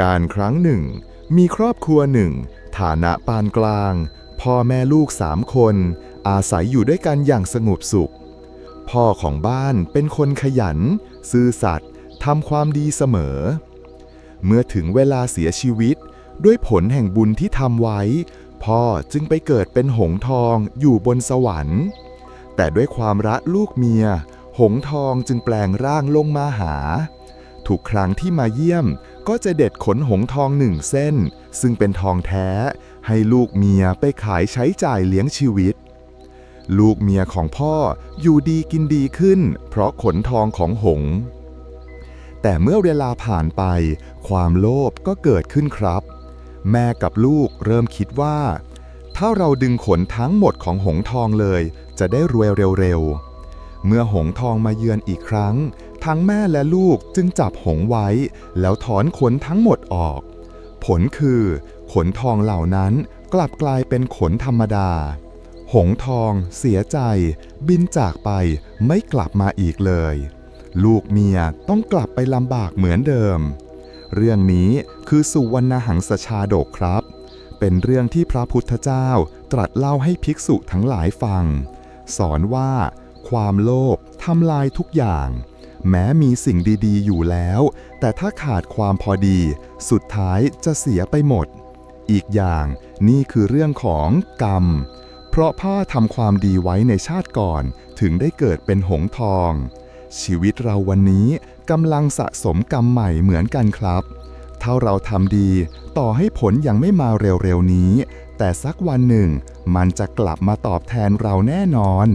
การครั้งหนึ่ง มีครอบครัวหนึ่ง ฐานะปานกลาง พ่อแม่ลูกสามคน อาศัยอยู่ด้วยกันอย่างสงบสุข พ่อของบ้านเป็นคนขยัน ซื่อสัตย์ทำความดีเสมอ เมื่อถึงเวลาเสียชีวิต ด้วยผลแห่งบุญที่ทำไว้ พ่อจึงไปเกิดเป็นหงทองอยู่บนสวรรค์ แต่ด้วยความรักลูกเมีย หงทองจึงแปลงร่างลงมาหา ทุกครั้งที่มาเยี่ยม ก็จะเด็ดขนหงทองหนึ่งเส้น ซึ่งเป็นทองแท้ ให้ลูกเมียไปขายใช้จ่ายเลี้ยงชีวิต ลูกเมียของพ่ออยู่ดีกินดีขึ้น เพราะขนทองของหง แต่เมื่อเวลาผ่านไป ความโลภก็เกิดขึ้นครับ แม่กับลูกเริ่มคิดว่า ถ้าเราดึงขนทั้งหมดของหงทองเลย จะได้รวยเร็วๆ เมื่อหงทองมาเยือนอีกครั้ง ทั้งแม่และลูกจึงจับหงไว้ แล้วถอนขนทั้งหมดออก ผลคือ ขนทองเหล่านั้นกลับกลายเป็นขนธรรมดา หงทองเสียใจ บินจากไปไม่กลับมาอีกเลย ลูกเมียต้องกลับไปลำบากเหมือนเดิม เรื่องนี้คือสุวรรณหังสชาดกครับ เป็นเรื่องที่พระพุทธเจ้าตรัสเล่าให้ภิกษุทั้งหลายฟัง สอนว่า ความโลภทำลายทุกอย่าง แม้มีสิ่งดีๆ อยู่แล้ว แต่ถ้าขาดความพอดี สุดท้ายจะเสียไปหมด อีกอย่างนี่คือเรื่องของกรรม เพราะพ่อทำความดีไว้ในชาติก่อน ถึงได้เกิดเป็นหงส์ทอง ชีวิตเราวันนี้กำลังสะสมกรรมใหม่เหมือนกันครับถ้าเราทำดี ต่อให้ผลยังไม่มาเร็วๆนี้ แต่สักวันหนึ่ง มันจะกลับมาตอบแทนเราแน่นอน